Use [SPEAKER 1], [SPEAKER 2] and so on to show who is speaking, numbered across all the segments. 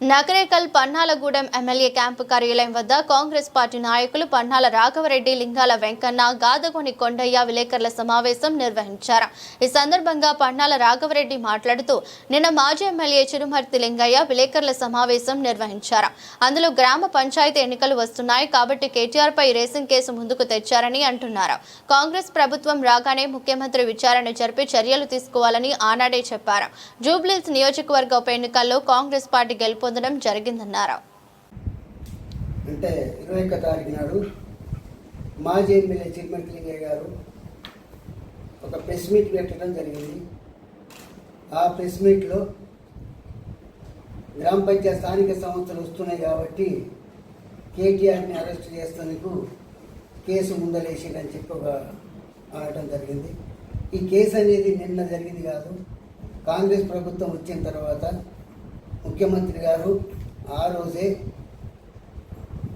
[SPEAKER 1] Nakrekal పన్నాలగూడెం MLA camp కార్యాలయం వద్ద Congress party నాయకులు పన్నాల రాఘవరెడ్డి లింగాల వెంకన్న గాదగోని కొండయ్య విలేకరుల సమావేశం నిర్వహించారు. ఈ సందర్భంగా పన్నాల రాఘవరెడ్డి మాట్లాడుతూ నిన్న మాజీ ఎమ్మెల్యే చిరుమర్తి లింగయ్య విలేకరుల సమావేశం నిర్వహించారు. అందులో గ్రామ పంచాయతీ ఎన్నికలు వస్తున్నాయి కాబట్టి కేటీఆర్ పై రేసింగ్ కేసు ముందుకు తెచ్చారని అంటున్నారు. కాంగ్రెస్ ప్రభుత్వం రాగానే ముఖ్యమంత్రి విచారణ జరిపి చర్యలు తీసుకోవాలని ఆనాడే చెప్పారు. జూబ్లీస్ నియోజకవర్గ ఉప ఎన్నికల్లో కాంగ్రెస్ పార్టీ గెలుపు పొందడం జరిగిందన్నారు.
[SPEAKER 2] అంటే ఇరవై ఒక్క తారీఖు నాడు మాజీ ఎమ్మెల్యే చిరుమతి లింగయ్య గారు ఒక ప్రెస్ మీట్ పెట్టడం జరిగింది. ఆ ప్రెస్ మీట్లో గ్రామ పంచాయతీ స్థానిక సంస్థలు వస్తున్నాయి కాబట్టి కేటీఆర్ని అరెస్ట్ చేస్తేందుకు కేసు ముందలేసిందని చెప్పి ఒక అనడం జరిగింది. ఈ కేసు అనేది నిన్న జరిగింది కాదు. కాంగ్రెస్ ప్రభుత్వం వచ్చిన తర్వాత ముఖ్యమంత్రి గారు ఆ రోజే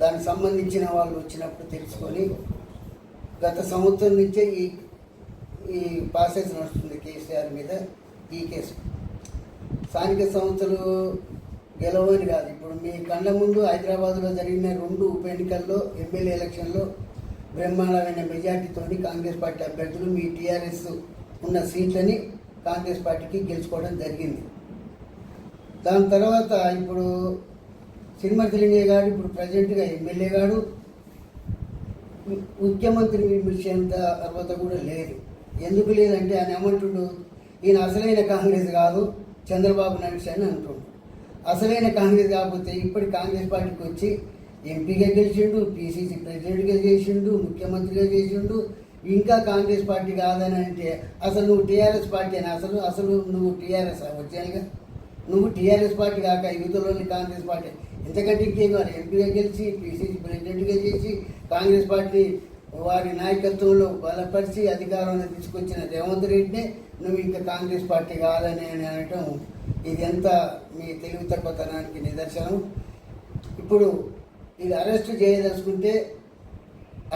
[SPEAKER 2] దానికి సంబంధించిన వాళ్ళు వచ్చినప్పుడు తెలుసుకొని గత సంవత్సరం నుంచే ఈ ఈ ప్రాసెస్ నడుస్తుంది కేసీఆర్ మీద ఈ కేసు. స్థానిక సంస్థలు గెలవని కాదు. ఇప్పుడు మీ కళ్ళ ముందు హైదరాబాద్లో జరిగిన రెండు ఉప ఎన్నికల్లో ఎమ్మెల్యే ఎలక్షన్లో బ్రహ్మాండమైన మెజార్టీతోని కాంగ్రెస్ పార్టీ అభ్యర్థులు మీ టీఆర్ఎస్ ఉన్న సీట్లని కాంగ్రెస్ పార్టీకి గెలుచుకోవడం జరిగింది. దాని తర్వాత ఇప్పుడు సినిమా లింగయ్య గారు ఇప్పుడు ప్రజెంట్గా ఎమ్మెల్యే గారు ముఖ్యమంత్రి విమర్శంత అర్హత కూడా లేదు. ఎందుకు లేదంటే ఆయన ఏమంటుడు ఈయన అసలైన కాంగ్రెస్ కాదు చంద్రబాబు నాయుడు అని అంటుండు. అసలైన కాంగ్రెస్ కాకపోతే ఇప్పటి కాంగ్రెస్ పార్టీకి వచ్చి ఎంపీగా గెలిచిండు పీసీసీ ప్రెసిడెంట్గా చేసిండు ముఖ్యమంత్రిగా చేసిండు ఇంకా కాంగ్రెస్ పార్టీ కాదని అంటే అసలు నువ్వు టీఆర్ఎస్ పార్టీ అని అసలు అసలు నువ్వు టీఆర్ఎస్ వచ్చాయిగా నువ్వు టీఆర్ఎస్ పార్టీ కాక యూత్లోని కాంగ్రెస్ పార్టీ. ఎంతకంటే ఇంకేం కాదు ఎంపీగా గెలిచి పిసిసి ప్రెసిడెంట్గా చేసి కాంగ్రెస్ పార్టీ వారి నాయకత్వంలో బలపరిచి అధికారంలో తీసుకొచ్చిన రేవంత్ రెడ్డిని నువ్వు ఇంకా కాంగ్రెస్ పార్టీ కాదని అని అనటం ఇది ఎంత మీ తెలివి తక్కువతనానికి నిదర్శనం. ఇప్పుడు ఇది అరెస్ట్ చేయదలుచుకుంటే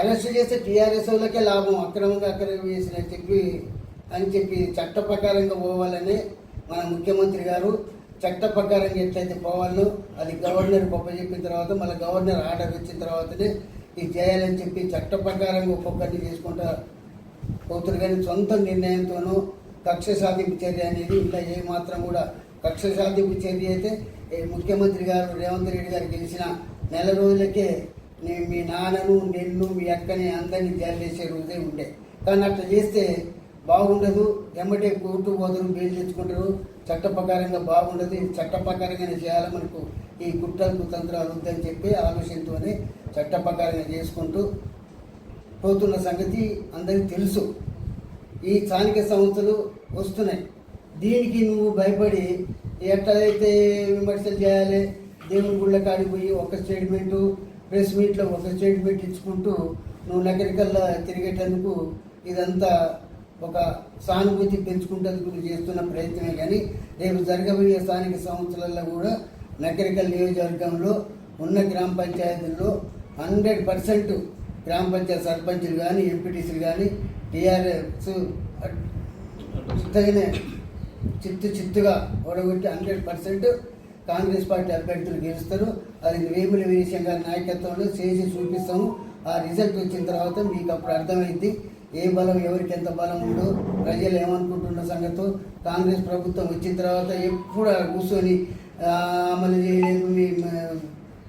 [SPEAKER 2] అరెస్ట్ చేస్తే టీఆర్ఎస్ వాళ్ళకే లాభం అక్రమంగా అక్రమ చేసిన చెప్పి అని చెప్పి చట్ట ప్రకారంగా పోవాలని మన ముఖ్యమంత్రి గారు చట్ట ప్రకారం ఎట్లయితే పోవాలో అది గవర్నర్ గొప్ప చెప్పిన తర్వాత మళ్ళీ గవర్నర్ ఆర్డర్ వచ్చిన తర్వాతనే ఇది చేయాలని చెప్పి చట్ట ప్రకారంగా ఒక్కొక్కరిని చేసుకుంటా పోతురు. కానీ సొంత నిర్ణయంతోనూ కక్ష సాధింపు చర్య అనేది ఇలా ఏ మాత్రం కూడా కక్ష సాధింపు చర్య అయితే ముఖ్యమంత్రి గారు రేవంత్ రెడ్డి గారు గెలిచిన నెల రోజులకే నేను మీ నాన్నను నిన్ను మీ అక్కని అందరినీ జైలు చేసే రోజే ఉండే. కానీ అట్లా చేస్తే బాగుండదు. ఎమ్మటే కోర్టు పోదురు బెయిల్ తెచ్చుకుంటారు. చట్ట ప్రకారంగా బాగుండదు. చట్ట ప్రకారంగానే చేయాలి మనకు. ఈ కుట్రలు కుతంత్రాలు వద్దని చెప్పి ఆలోచనతోనే చట్ట ప్రకారంగా చేసుకుంటూ పోతున్న సంగతి అందరికీ తెలుసు. ఈ స్థానిక సంస్థలు వస్తున్నాయి. దీనికి నువ్వు భయపడి ఎట్లయితే విమర్శలు చేయాలి దేవుని గుళ్ళ కాడిపోయి ఒక స్టేట్మెంటు ప్రెస్ మీట్లో ఒక స్టేట్మెంట్ ఇచ్చుకుంటూ నువ్వు నగరికల్లా తిరిగేటందుకు ఇదంతా ఒక సానుభూతి పెంచుకుంటేందుకు చేస్తున్న ప్రయత్నమే కానీ రేపు జరగబోయే స్థానిక సంస్థలలో కూడా నగరికల్ నియోజకవర్గంలో ఉన్న గ్రామ పంచాయతీల్లో హండ్రెడ్ పర్సెంట్ గ్రామ పంచాయతీ సర్పంచులు కానీ ఎంపీటీసీలు కానీ టీఆర్ఎస్ తగిన చిత్తు చిత్తుగా ఓడగొట్టి హండ్రెడ్ పర్సెంట్ కాంగ్రెస్ పార్టీ అభ్యర్థులు గెలుస్తారు. అది వేముల వీరేశం గారి నాయకత్వంలో చేసి చూపిస్తాము. ఆ రిజల్ట్ వచ్చిన తర్వాత మీకు అప్పుడు అర్థమైంది ఏ బలం ఎవరికి ఎంత బలం ఉందో ప్రజలు ఏమనుకుంటున్న సంగతో కాంగ్రెస్ ప్రభుత్వం వచ్చిన తర్వాత ఎప్పుడు కూర్చొని అమలు చేయలేదు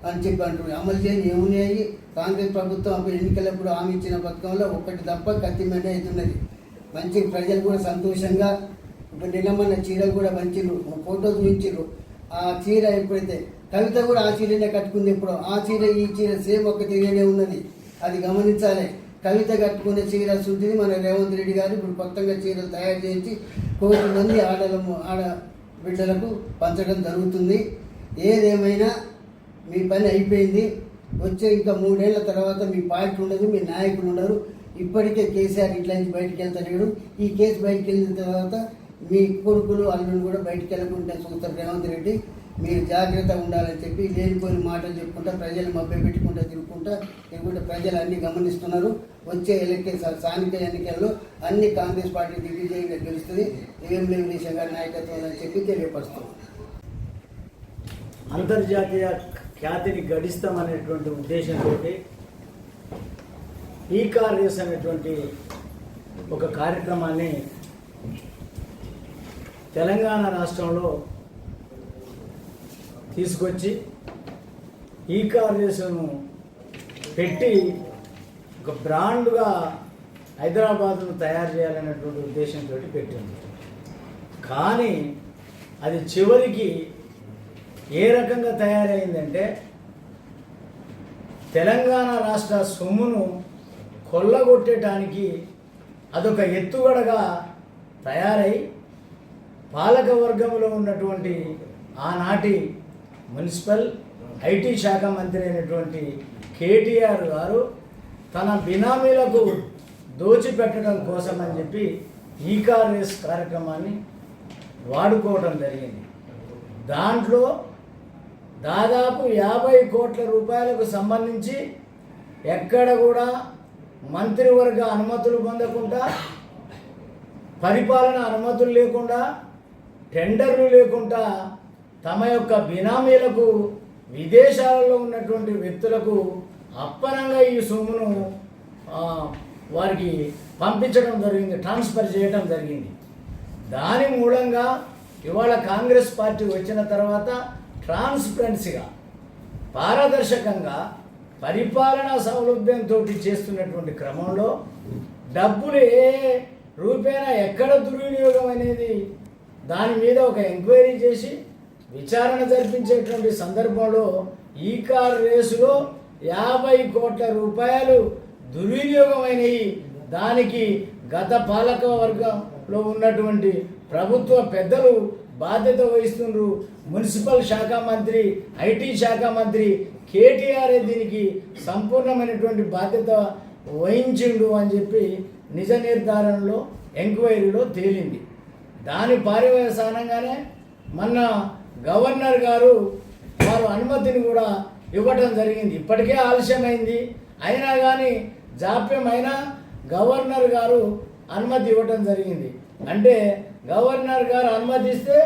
[SPEAKER 2] అని చెప్పి అంటున్నారు అమలు చేయని ఏమున్నాయి కాంగ్రెస్ ప్రభుత్వం అప్పుడు ఎన్నికలప్పుడు హామీ ఇచ్చిన పథకంలో ఒక్కటి తప్ప కత్తి మెండ అవుతున్నది మంచి ప్రజలు కూడా సంతోషంగా ఇప్పుడు నిన్నమన్న చీరలు కూడా మంచిరు ఫోటోస్ మించిరు ఆ చీర ఎప్పుడైతే కవిత కూడా ఆ చీరనే కట్టుకుంది ఇప్పుడు ఆ చీర ఈ చీర సేమ్ ఒక చీరనే ఉన్నది. అది గమనించాలి. కవిత కట్టుకునే చీర శుద్ధిని మన రేవంత్ రెడ్డి గారు ఇప్పుడు కొత్తగా చీరలు తయారు చేసి కోటి మంది ఆడల ఆడ బిడ్డలకు పంచడం జరుగుతుంది. ఏదేమైనా మీ పని అయిపోయింది. వచ్చే ఇంకా మూడేళ్ళ తర్వాత మీ పార్టీ ఉండదు మీ నాయకులు ఉండరు. ఇప్పటికే కేసీఆర్ ఇట్లా నుంచి బయటికి వెళ్తలేడు. ఈ కేసు బయటికి వెళ్ళిన తర్వాత మీ కొడుకులు అల్లుని కూడా బయటికి వెళ్ళకుండా చూస్తారు రేవంత్ రెడ్డి మీరు జాగ్రత్తగా ఉండాలని చెప్పి లేనిపోయిన మాటలు చెప్పుకుంటా ప్రజలు మభ్య పెట్టుకుంటా తిరుగుకుంటా తిరుగుకుంటా ప్రజలు అన్ని గమనిస్తున్నారు. వచ్చే ఎలక్షన్ స్థానిక ఎన్నికల్లో అన్ని కాంగ్రెస్ పార్టీ దిగ్విజయంగా గెలుస్తుంది. ఏం లేవు గారి నాయకత్వం అని చెప్పి తెలియపరుస్తాం.
[SPEAKER 3] అంతర్జాతీయ ఖ్యాతిని గడిస్తామనేటువంటి ఉద్దేశంతో ఈ కార్ రేస్ అనేటువంటి ఒక కార్యక్రమాన్ని తెలంగాణ రాష్ట్రంలో తీసుకొచ్చి ఈ కార్ పెట్టి ఒక బ్రాండ్గా హైదరాబాద్ను తయారు చేయాలనేటువంటి ఉద్దేశంతో పెట్టింది. కానీ అది చివరికి ఏ రకంగా తయారైందంటే తెలంగాణ రాష్ట్ర సొమ్మును కొల్లగొట్టడానికి అదొక ఎత్తుగడగా తయారై పాలక వర్గంలో ఉన్నటువంటి ఆనాటి మున్సిపల్ ఐటీ శాఖ మంత్రి అయినటువంటి కేటీఆర్ గారు తన బినామీలకు దోచిపెట్టడం కోసం అని చెప్పి ఈ కాంగ్రెస్ కార్యక్రమాన్ని వాడుకోవడం జరిగింది. దాంట్లో దాదాపు యాభై కోట్ల రూపాయలకు సంబంధించి ఎక్కడ కూడా మంత్రివర్గ అనుమతులు పొందకుండా పరిపాలన అనుమతులు లేకుండా టెండర్లు లేకుండా తమ యొక్క బినామీలకు విదేశాలలో ఉన్నటువంటి వ్యక్తులకు అప్పనంగా ఈ సొమ్మును వారికి పంపించడం జరిగింది ట్రాన్స్ఫర్ చేయడం జరిగింది. దాని మూలంగా ఇవాళ కాంగ్రెస్ పార్టీ వచ్చిన తర్వాత ట్రాన్స్పరెన్సీగా పారదర్శకంగా పరిపాలనా సౌలభ్యంతో చేస్తున్నటువంటి క్రమంలో డబ్బులు ఏ రూపేణా ఎక్కడ దుర్వినియోగం అనేది దాని మీద ఒక ఎంక్వైరీ చేసి విచారణ జరిపించేటువంటి సందర్భంలో ఈ కార్ రేసులో యాభై కోట్ల రూపాయలు దుర్వినియోగమైనవి దానికి గత పాలక వర్గంలో ఉన్నటువంటి ప్రభుత్వ పెద్దలు బాధ్యత వహిస్తున్నారు మున్సిపల్ శాఖ మంత్రి ఐటీ శాఖ మంత్రి కేటీఆర్ దీనికి సంపూర్ణమైనటువంటి బాధ్యత వహించిండు అని చెప్పి నిజ నిర్ధారణలో ఎంక్వైరీలో తేలింది. దాని పర్యవసానంగానే మొన్న గవర్నర్ గారు వారు అనుమతిని కూడా ఇవ్వటం జరిగింది. ఇప్పటికే ఆలస్యమైంది. అయినా కానీ జాప్యం అయినా గవర్నర్ గారు అనుమతి ఇవ్వటం జరిగింది. అంటే గవర్నర్ గారు అనుమతిస్తే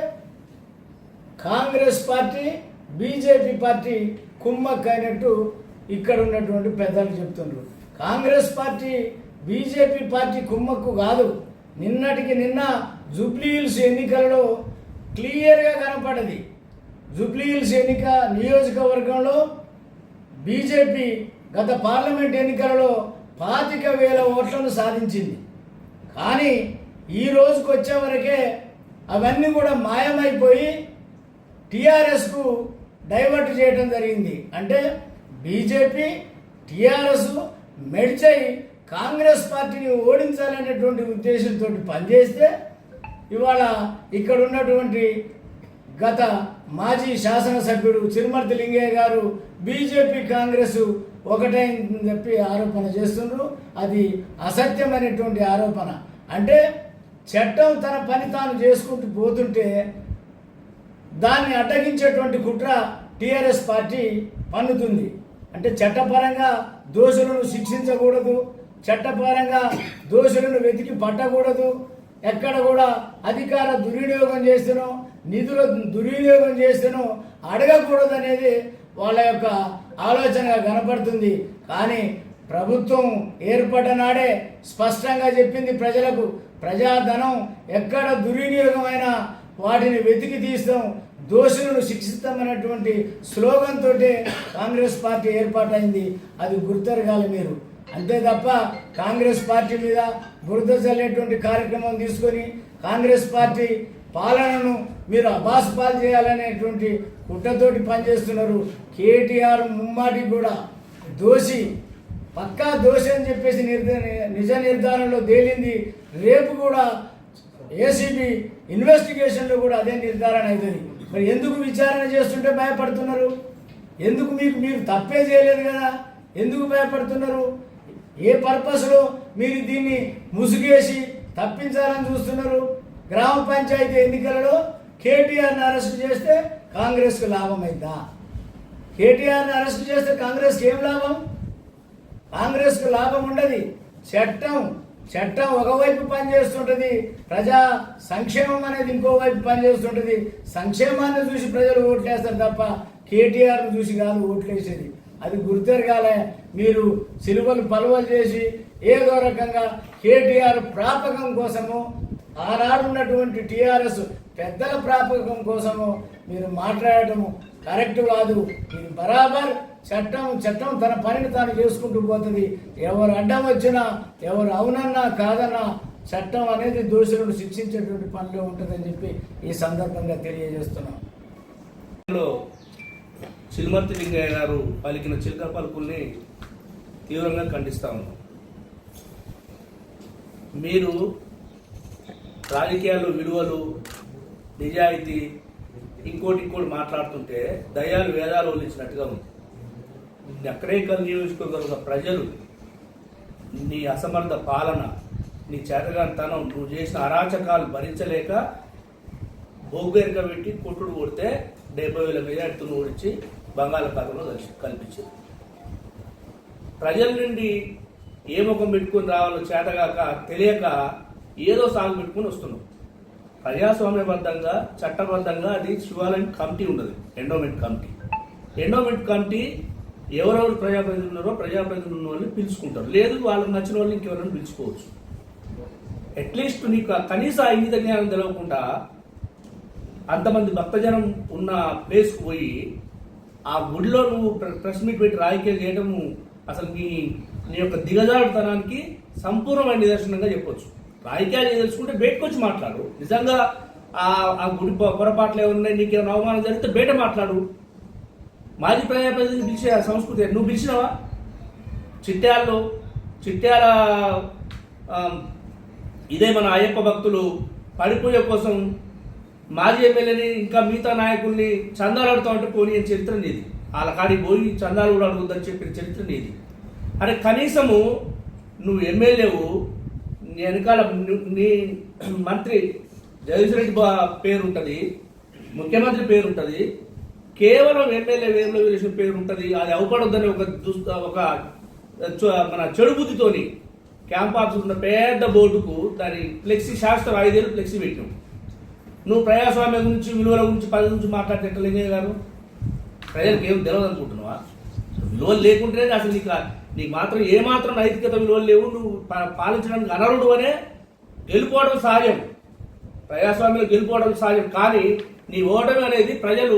[SPEAKER 3] కాంగ్రెస్ పార్టీ బీజేపీ పార్టీ కుమ్మక్కైనట్టు ఇక్కడ ఉన్నటువంటి పెద్దలు చెప్తున్నారు కాంగ్రెస్ పార్టీ బీజేపీ పార్టీ కుమ్మక్కు కాదు. నిన్నటికి నిన్న జూబ్లీ హిల్స్ ఎన్నికలలో క్లియర్గా కనపడది. జూబ్లీ హిల్స్ ఎన్నిక నియోజకవర్గంలో బీజేపీ గత పార్లమెంట్ ఎన్నికలలో పాతిక వేల ఓట్లను సాధించింది. కానీ ఈ రోజుకు వచ్చేవరకే అవన్నీ కూడా మాయమైపోయి టీఆర్ఎస్కు డైవర్ట్ చేయడం జరిగింది. అంటే బీజేపీ టీఆర్ఎస్ మెడిచై కాంగ్రెస్ పార్టీని ఓడించాలనేటువంటి ఉద్దేశంతో పనిచేస్తే ఇవాళ ఇక్కడ ఉన్నటువంటి గత మాజీ శాసనసభ్యుడు చిరుమర్తి లింగయ్య గారు బీజేపీ కాంగ్రెస్ ఒకటైందని చెప్పి ఆరోపణ చేస్తున్నారు అది అసత్యమైనటువంటి ఆరోపణ. అంటే చట్టం తన పని తాను చేసుకుంటూ పోతుంటే దాన్ని అడ్డగించేటువంటి కుట్ర టీఆర్ఎస్ పార్టీ పన్నుతుంది. అంటే చట్టపరంగా దోషులను శిక్షించకూడదు చట్టపరంగా దోషులను వెతికి పట్టకూడదు ఎక్కడ కూడా అధికార దుర్వినియోగం చేస్తేనో నిధుల దుర్వినియోగం చేస్తేనో అడగకూడదు అనేది వాళ్ళ యొక్క ఆలోచనగా కనపడుతుంది. కానీ ప్రభుత్వం ఏర్పడ్డ నాడే స్పష్టంగా చెప్పింది ప్రజలకు ప్రజాధనం ఎక్కడ దుర్వినియోగమైన వాటిని వెతికి తీస్తాం దోషులను శిక్షిస్తామనేటువంటి స్లోగన్తో కాంగ్రెస్ పార్టీ ఏర్పాటైంది. అది గుర్తెరగాలి మీరు. అంతే తప్ప కాంగ్రెస్ పార్టీ మీద బురద చల్లేటువంటి కార్యక్రమం తీసుకొని కాంగ్రెస్ పార్టీ పాలనను మీరు అబాస్ పాలు చేయాలనేటువంటి కుట్రతోటి పనిచేస్తున్నారు. కేటీఆర్ ముమ్మాటి కూడా దోషి. పక్కా దోషి అని చెప్పేసి నిర్ధ- నిజ నిర్ధారణలో తేలింది. రేపు కూడా ఏసీబీ ఇన్వెస్టిగేషన్లో కూడా అదే నిర్ధారణ అవుతుంది. మరి ఎందుకు విచారణ చేస్తుంటే భయపడుతున్నారు? ఎందుకు మీకు మీరు తప్పే చేయలేదు కదా? ఎందుకు భయపడుతున్నారు? ఏ పర్పస్లో మీరు దీన్ని ముసుగేసి తప్పించాలని చూస్తున్నారు? గ్రామ పంచాయతీ ఎన్నికలలో కేటీఆర్ని అరెస్ట్ చేస్తే కాంగ్రెస్కు లాభం అయిందా? కేటీఆర్ని అరెస్ట్ చేస్తే కాంగ్రెస్కి ఏం లాభం? కాంగ్రెస్కు లాభం ఉండదు. చట్టం చట్టం ఒకవైపు పనిచేస్తుంటుంది. ప్రజా సంక్షేమం అనేది ఇంకోవైపు పనిచేస్తుంటుంది. సంక్షేమాన్ని చూసి ప్రజలు ఓట్లేస్తారు తప్ప కేటీఆర్ను చూసి కాదు ఓట్లేసేది. అది గుర్తెరగాలే. మీరు సిలువలు పలువలు చేసి ఏదో రకంగా కేటీఆర్ ప్రాపకం కోసము ఆనాడు ఉన్నటువంటి టీఆర్ఎస్ పెద్దల ప్రాపకం కోసము మీరు మాట్లాడటము కరెక్ట్ కాదు. ఇది బరాబర్ చట్టం చట్టం తన పనిని తాను చేసుకుంటూ పోతుంది. ఎవరు అడ్డం వచ్చినా ఎవరు అవునన్నా కాదన్నా చట్టం అనేది దోషులను శిక్షించేటువంటి పనిలో ఉంటుందని చెప్పి ఈ సందర్భంగా తెలియజేస్తున్నాం.
[SPEAKER 4] చిల్మర్తి లింగయ్య గారు పలికిన చిలక పలుకుల్ని తీవ్రంగా ఖండిస్తా ఉన్నాం. మీరు రాజకీయాలు విలువలు నిజాయితీ ఇంకోటి ఇంకోటి మాట్లాడుతుంటే దయాలు వేదాలు వదిలించినట్టుగా ఉంది. నకరేకల్ నియోజకవర్గ ప్రజలు నీ అసమర్థ పాలన నీ చేతగానితనం నువ్వు చేసిన అరాచకాలు భరించలేక బొగ్గెరక పెట్టి కొట్టుడు కొడితే డెబ్బై వేల మెజార్టీతో ఓడించి బంగాళాఖాతంలో కలిసి కల్పించింది. ప్రజల నుండి ఏ ముఖం పెట్టుకుని రావాలో చేతగాక తెలియక ఏదో సాగు పెట్టుకుని వస్తున్నాం. ప్రజాస్వామ్యబద్ధంగా చట్టబద్ధంగా అది శివాలయం కమిటీ ఉండదు ఎండోమెంట్ కమిటీ. ఎండోమెంట్ కమిటీ ఎవరెవరు ప్రజాప్రతినిధులు ఉన్నారో ప్రజాప్రతినిధులు ఉన్న వాళ్ళని పిలుచుకుంటారు. లేదు వాళ్ళకి నచ్చిన వాళ్ళని ఇంకెవరైనా పిలుచుకోవచ్చు. అట్లీస్ట్ నీకు కనీస ఇంగిత జ్ఞానం తెలవకుండా అంతమంది భక్తజనం ఉన్న ప్లేస్కి పోయి ఆ గుడిలో నువ్వు ప్ర- ప్రెస్ మీట్ పెట్టి రాజకీయాలు చేయడము అసలు నీ నీ యొక్క దిగజారుతనానికి సంపూర్ణమైన నిదర్శనంగా చెప్పొచ్చు. రాజకీయాలు తెలుసుకుంటే బయటకు వచ్చి మాట్లాడు. నిజంగా ఆ ఆ గుడి పొరపాట్లు ఏమున్నాయి నీకు ఏమైనా అవమానం జరిగితే బయట మాట్లాడు. మాజీ ప్రజాప్రతినిధి పిలిచే ఆ సంస్కృతి నువ్వు పిలిచినావా? చిట్టాల్లో చిట్యాల ఇదే మన అయ్యప్ప భక్తులు పడిపోయే కోసం మాజీ ఎమ్మెల్యేని ఇంకా మిగతా నాయకుల్ని చందాలు అడుగుతా ఉంటే పోనీ అని చరిత్ర నీది. వాళ్ళ కాడికి పోయి చందాలు కూడా అడుగుద్దని చెప్పిన చరిత్ర నీది. అరే కనీసము నువ్వు ఎమ్మెల్యేవు నీ వెనకాల నీ మంత్రి జగదీష్ రెడ్డి పేరు ఉంటుంది ముఖ్యమంత్రి పేరు ఉంటుంది కేవలం ఎమ్మెల్యే వేరులో వేసిన పేరు ఉంటుంది అది అవపడొద్దని ఒక ఒక చ- మన చెడు బుద్ధితోని క్యాంప్ ఆఫీస్ ఉన్న పెద్ద బోర్డుకు దాని ఫ్లెక్సీ శాస్త్ర ఐదేళ్ళు ఫ్లెక్సీ పెట్టినాం. నువ్వు ప్రజాస్వామ్యం గురించి విలువల గురించి పది గురించి మాట్లాడితే ఎట్లా లింగయ్య గారు ప్రజలకు ఏం తెలియదు అనుకుంటున్నావా విలువలు లేకుంటేనే అసలు నీకు నీకు మాత్రం ఏమాత్రం నైతికత విలువలు లేవు నువ్వు పాలించడానికి అనరుడు అనే గెలుపోవడం సహజం ప్రజాస్వామ్యంలో గెలుపోవడం సహజం కానీ నీ ఓటమి అనేది ప్రజలు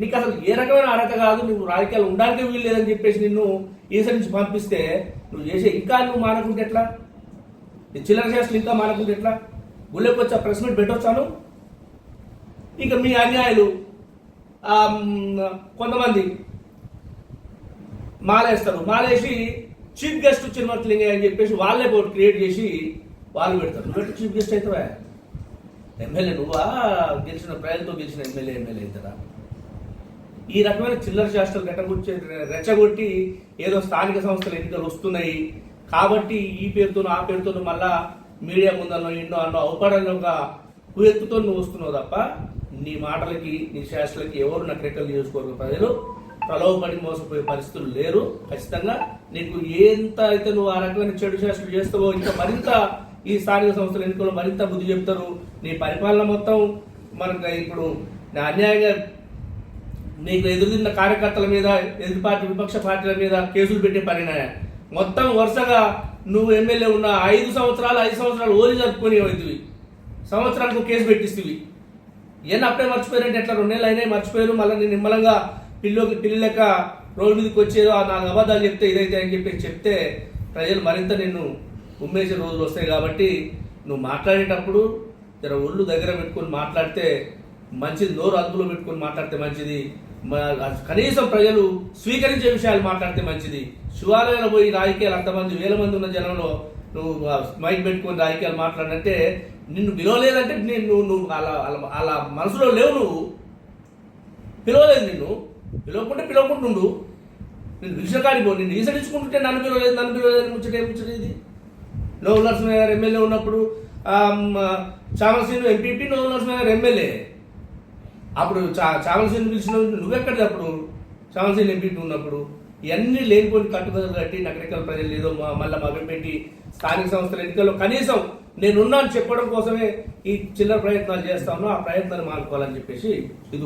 [SPEAKER 4] నీకు అసలు ఏ రకమైన అర్హత కాదు నువ్వు రాజకీయాలు ఉండడానికి వీలు లేదని చెప్పేసి నిన్ను ఈసరి నుంచి పంపిస్తే నువ్వు చేసే ఇంకా నువ్వు మానకుంటే ఎట్లా? నీ చిల్లర చేష్టలు ఇంకా మానకుంటే ఎట్లా? గుళ్ళకి వచ్చి ప్రెస్ మీట్ పెట్టొచ్చాను. ఇక మీ అన్యాయులు కొంతమంది మాలేస్తారు. మాలేసి చీఫ్ గెస్ట్ చిరుమర్తలింగయ్య అని చెప్పేసి వాళ్ళే బోర్డు క్రియేట్ చేసి వాళ్ళు పెడతారు. నువ్వు చీఫ్ గెస్ట్ అవుతావా? ఎమ్మెల్యే నువ్వా? గెలిచిన ప్రజలతో గెలిచిన ఎమ్మెల్యే ఎమ్మెల్యే అవుతారా ఈ రకమైన చిల్లర శాస్త్రాలు రెచ్చగొచ్చి రెచ్చగొట్టి ఏదో స్థానిక సంస్థలు ఎన్నికలు వస్తున్నాయి. కాబట్టి ఈ పేరుతోనూ ఆ పేరుతోనూ మళ్ళా మీడియా ముందన్నో ఎన్నో అన్నో అవపడాలని ఒక కుయెత్తుతో నువ్వు వస్తున్నావు తప్ప నీ మాటలకి నీ శాస్త్రలకి ఎవరు నకరెక్కలు చేసుకోరు ప్రజలు. ప్రలోభపడి మోసపోయే పరిస్థితులు లేరు. ఖచ్చితంగా నీకు ఎంత అయితే నువ్వు ఆ రకమైన చెడు శాస్త్రం చేస్తావో ఇంకా మరింత ఈ స్థానిక సంస్థల ఎన్నికలు మరింత బుద్ధి చెప్తారు. నీ పరిపాలన మొత్తం మనకు ఇప్పుడు నా అన్యాయంగా నీకు ఎదురుదిన్న కార్యకర్తల మీద ఎదురు పార్టీ విపక్ష పార్టీల మీద కేసులు పెట్టే పని మొత్తం వరుసగా నువ్వు ఎమ్మెల్యే ఉన్న ఐదు సంవత్సరాలు ఐదు సంవత్సరాలు ఓలి జరుపుకొని అవుతుంది సంవత్సరానికి కేసు పెట్టిస్తుంది ఇవన్నీ అప్పుడే మర్చిపోయారంటే ఎట్లా రెండు నెలలు అయినాయి మర్చిపోయారు. మళ్ళీ నేను నిమ్మలంగా పిల్లోకి పిల్లి లెక్క రోడ్డు మీదకి వచ్చేదో ఆ నాలుగు అబద్ధాలు చెప్తే ఇదైతే అని చెప్పి చెప్తే ప్రజలు మరింత నిన్ను ఉమ్మేసే రోజులు వస్తాయి కాబట్టి నువ్వు మాట్లాడేటప్పుడు జర ఒళ్ళు దగ్గర పెట్టుకొని మాట్లాడితే మంచిది నోరు అదుపులో పెట్టుకొని మాట్లాడితే మంచిది. కనీసం ప్రజలు స్వీకరించే విషయాలు మాట్లాడితే మంచిది. శివాలయంలో పోయి రాజకీయాలు అంతమంది వేల మంది ఉన్న జనంలో నువ్వు మైక్ పెట్టుకొని రాజకీయాలు మాట్లాడినంటే నిన్ను పిలవలేదంటే నేను నువ్వు నువ్వు అలా అలా మనసులో లేవు నువ్వు. పిలవలేదు నిన్ను. పిలవకుంటే పిలవకుంటుండు. నేను పిలిచిన కాడిపో నిన్ను ఈసడించుకుంటుంటే నన్ను పిలవలేదు నన్ను పిలవలేదు ముచ్చట ఏం ముచ్చట ఇది? నోవు నరసింహ గారు ఎమ్మెల్యే ఉన్నప్పుడు చామలసీను ఎంపీపీ నోవు నరసింహ గారు ఎమ్మెల్యే. అప్పుడు చా చామలసీని పిలిచిన నువ్వెక్కడిది అప్పుడు? చామలసీని ఎంపీపీ ఉన్నప్పుడు. ఇవన్నీ లేనిపోయిన కట్టుదల కట్టి నగరికల ప్రజలు ఏదో మళ్ళీ మళ్ళా మభ్యపెట్టి స్థానిక సంస్థల ఎన్నికల్లో కనీసం నేనున్నాను చెప్పడం కోసమే ఈ చిల్లర ప్రయత్నాలు చేస్తాను ఆ ప్రయత్నాన్ని మానుకోవాలని చెప్పేసి ఇది